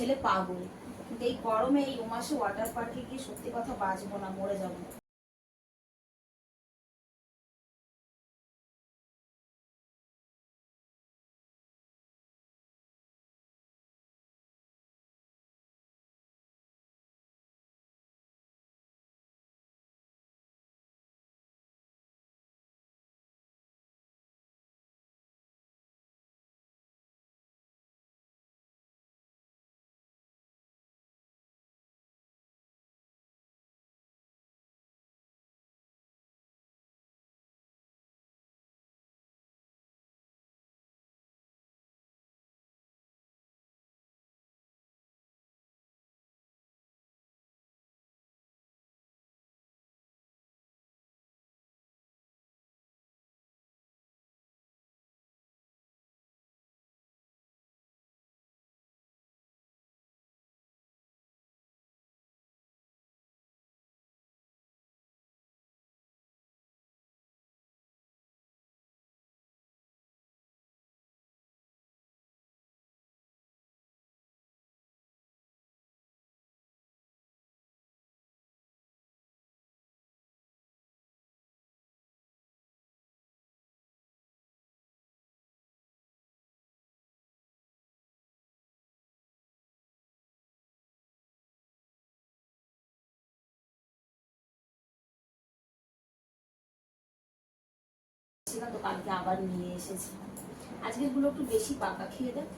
ছেলে পাগল। কিন্তু এই গরমে এই উমাসে ওয়াটার পার্কে গিয়ে সত্যি কথা বাঁচবো না, মরে যাব। ছিলাম তো কালকে আবার নিয়ে এসেছি। আজকে গুলো একটু বেশি পাকা খেয়ে দেখ।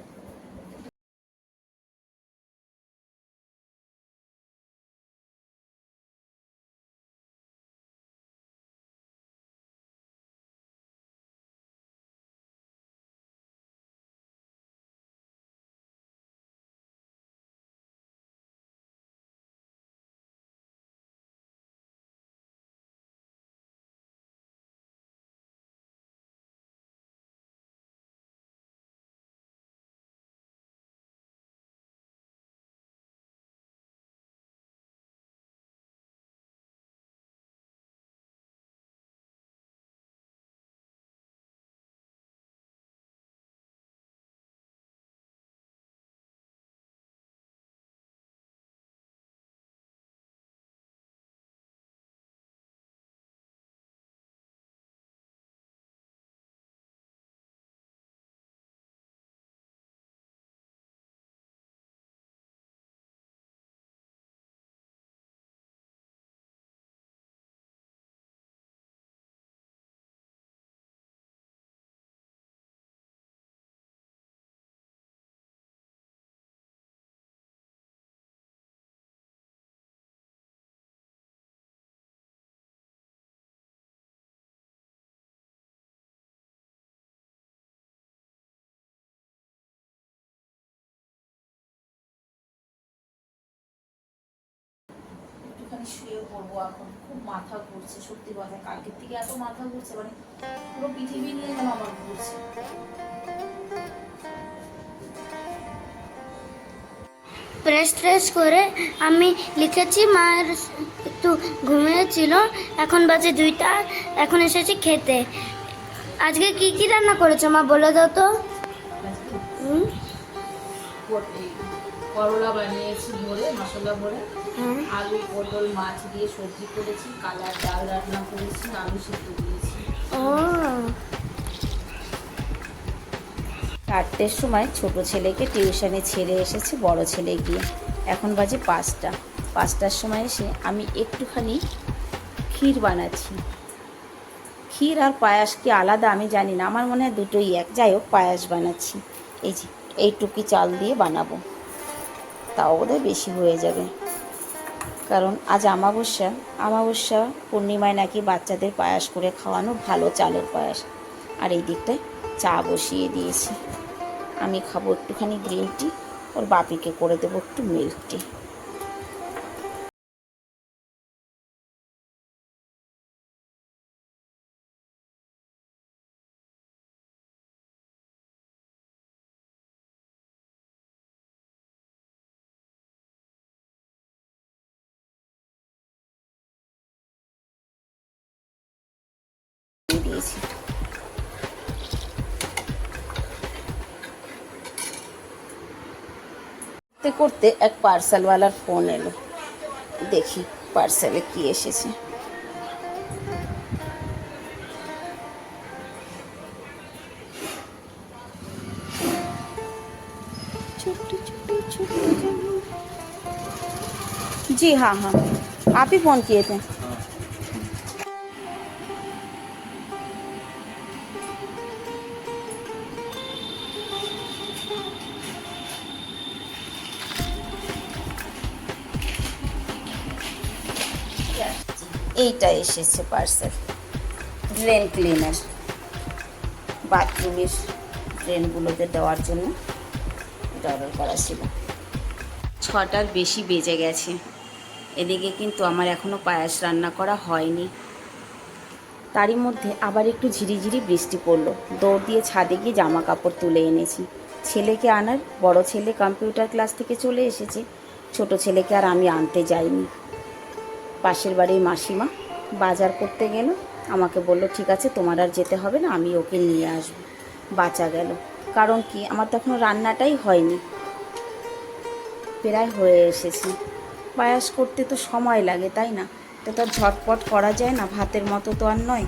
একটুখানি শুয়ে পড়ব এখন। খুব মাথা ঘুরছে সত্যি কথা। কালকের থেকে এত মাথা ঘুরছে মানে পুরো পৃথিবী নিয়ে যেন আমার ঘুরছে। প্রেস ট্রেস করে আমি লিখেছি মায়ের একটু ঘুমিয়েছিল এখন বাজে দুইটা এখন এসেছি খেতে। আজকে কি কি রান্না করেছ মা বলে দাও তো। হুম? করলা বানিয়েছি ভরে মশলা ভরে। আলু পটল মাছ দিয়ে সবজি করেছি কালার ডাল রান্না করেছি আলু সিদ্ধ দিয়েছি ও। চারটের সময় ছোট ছেলেকে টিউশনে ছেড়ে এসেছে বড় ছেলে গিয়ে। এখন বাজে পাঁচটা। পাঁচটার সময় এসে আমি একটুখানি ক্ষীর বানাচ্ছি। ক্ষীর আর পায়াস কি আলাদা আমি জানি না। আমার মনে হয় দুটোই এক। যাই হোক পায়াস বানাচ্ছি। এই যে এইটুকি চাল দিয়ে বানাবো। তাও বোধহয় বেশি হয়ে যাবে। কারণ আজ আমাবস্যা আমাবস্যা পূর্ণিমায় নাকি বাচ্চাদের পায়াস করে খাওয়ানো ভালো চালের পায়াস। আর এই দিকটায় চা বসিয়ে দিয়েছি। আমি খাব একটুখানি গ্রিন টি, ওর বাপিকে করে দেবো একটু মিল্ক টি। দিয়েছি করতে করতে এক পার্সেলওয়ালার ফোন এলো দেখি পার্সেলে কি এসেছে छोटे छोटे छोटे जानवर। जी हाँ हाँ आप ही फ़ोन किए थे এইটা এসেছে পার্সেল ড্রেন ক্লিনার বাথরুমের ড্রেনগুলোতে দেওয়ার জন্য এটা অর্ডার করা ছিল। ছটার বেশি বেজে গেছে। এদিকে কিন্তু আমার এখনও পায়াস রান্না করা হয়নি। তারই মধ্যে আবার একটু ঝিরিঝিরি বৃষ্টি পড়ল। দৌড় দিয়ে ছাদে গিয়ে জামা কাপড় তুলে এনেছি। ছেলেকে আনার, বড় ছেলে কম্পিউটার ক্লাস থেকে চলে এসেছে। ছোট ছেলেকে আর আমি আনতে যাইনি। পাশের বাড়ির মাসিমা বাজার করতে গেল। আমাকে বলল, ঠিক আছে, তোমার আর যেতে হবে না, আমি ওকে নিয়ে আসব। বাঁচা গেল। কারণ কি, আমার তো এখনও রান্নাটাই হয়নি। প্রায় হয়ে এসেছি। পায়াস করতে তো সময় লাগে, তাই না? তো ঝটপট করা যায় না, ভাতের মতো তো আর নয়।